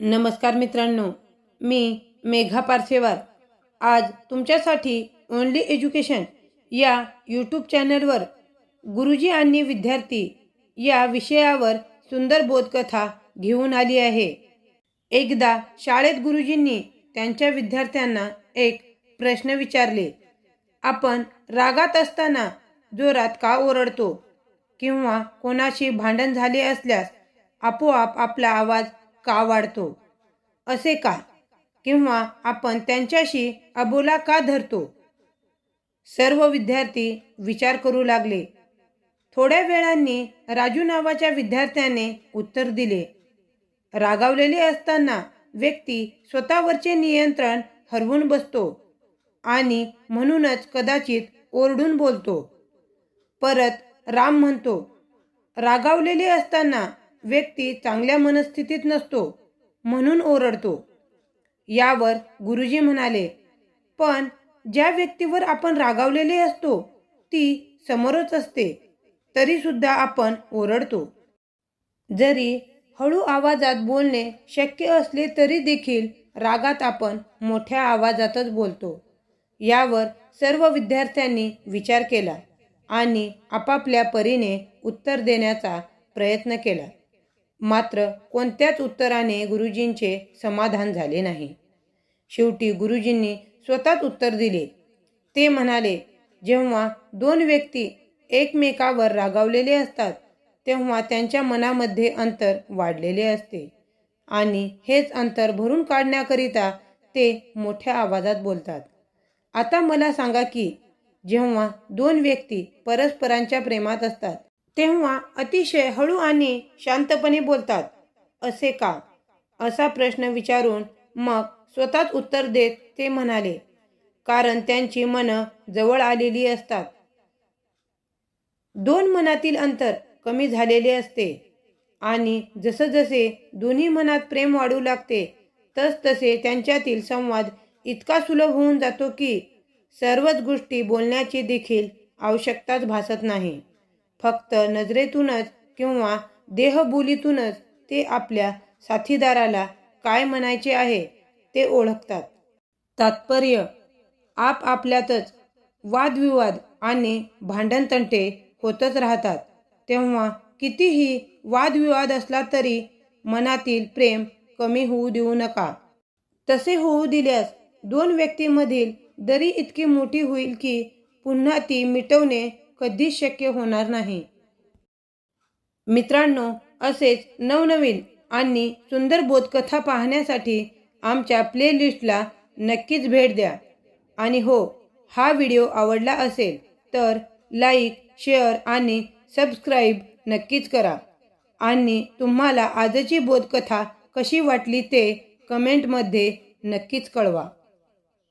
नमस्कार मित्रांनो मी मेघा पारसेवार. आज तुमच्यासाठी ओनली एज्युकेशन या यूट्यूब चॅनलवर गुरुजी आणि विद्यार्थी या विषयावर सुंदर बोधकथा घेऊन आली आहे. एकदा शाळेत गुरुजींनी त्यांच्या विद्यार्थ्यांना एक प्रश्न विचारले. आपण रागात असताना जोरात का ओरडतो? किंवा कोणाशी भांडण झाले असल्यास आपोआप आपला आवाज का वाढतो? असे का? किंवा आपण त्यांच्याशी अबोला का धरतो? सर्व विद्यार्थी विचार करू लागले. थोड्या वेळांनी राजू नावाच्या विद्यार्थ्याने उत्तर दिले. रागावलेले असताना व्यक्ती स्वतःवरचे नियंत्रण हरवून बसतो आणि म्हणूनच कदाचित ओरडून बोलतो. परत राम म्हणतो रागावलेले असताना व्यक्ती चांगल्या मनस्थितीत नसतो म्हणून ओरडतो. यावर गुरुजी म्हणाले पण ज्या व्यक्तीवर आपण रागावलेले असतो ती समोरच असते तरीसुद्धा आपण ओरडतो. जरी हळू आवाजात बोलणे शक्य असले तरी देखील रागात आपण मोठ्या आवाजातच बोलतो. यावर सर्व विद्यार्थ्यांनी विचार केला आणि आपापल्या परीने उत्तर देण्याचा प्रयत्न केला. मात्र कोणत्याच उत्तराने गुरुजींचे समाधान झाले नाही. शेवटी गुरुजींनी स्वतःच उत्तर दिले. ते म्हणाले जेव्हा दोन व्यक्ती एकमेकावर रागावलेले असतात तेव्हा त्यांच्या मनामध्ये अंतर वाढलेले असते आणि हेच अंतर भरून काढण्याकरिता ते मोठ्या आवाजात बोलतात. आता मला सांगा की जेव्हा दोन व्यक्ती परस्परांच्या प्रेमात असतात तेव्हा अतिशय हळू आणि शांतपणे बोलतात. असे का? असा प्रश्न विचारून मग स्वतःच उत्तर देत ते म्हणाले. कारण त्यांची मनं जवळ आलेली असतात. दोन मनातील अंतर कमी झालेले असते. आणि जसजसे दोन्ही मनात प्रेम वाढू लागते तसतसे त्यांच्यातील संवाद इतका सुलभ होऊन जातो की सर्वच गोष्टी बोलण्याची देखील आवश्यकताच भासत नाही. फक्त नजरेतूनच किंवा देहबोलीतूनच ते आपल्या साथीदाराला काय म्हणायचे आहे ते ओळखतात. तात्पर्य आप आपल्यातच वादविवाद आणि भांडणतंटे होतच राहतात. तेव्हा कितीही वादविवाद असला तरी मनातील प्रेम कमी होऊ देऊ नका. तसे होऊ दिल्यास दोन व्यक्तीमधील दरी इतकी मोठी होईल की पुन्हा ती मिटवणे कधीच शक्य होणार नाही. मित्रांनो असेच नवनवीन आणि सुंदर बोधकथा पाहण्यासाठी आमच्या प्लेलिस्टला नक्कीच भेट द्या. आणि हो हा व्हिडिओ आवडला असेल तर लाईक शेअर आणि सबस्क्राईब नक्कीच करा. आणि तुम्हाला आजची बोधकथा कशी वाटली ते कमेंटमध्ये नक्कीच कळवा.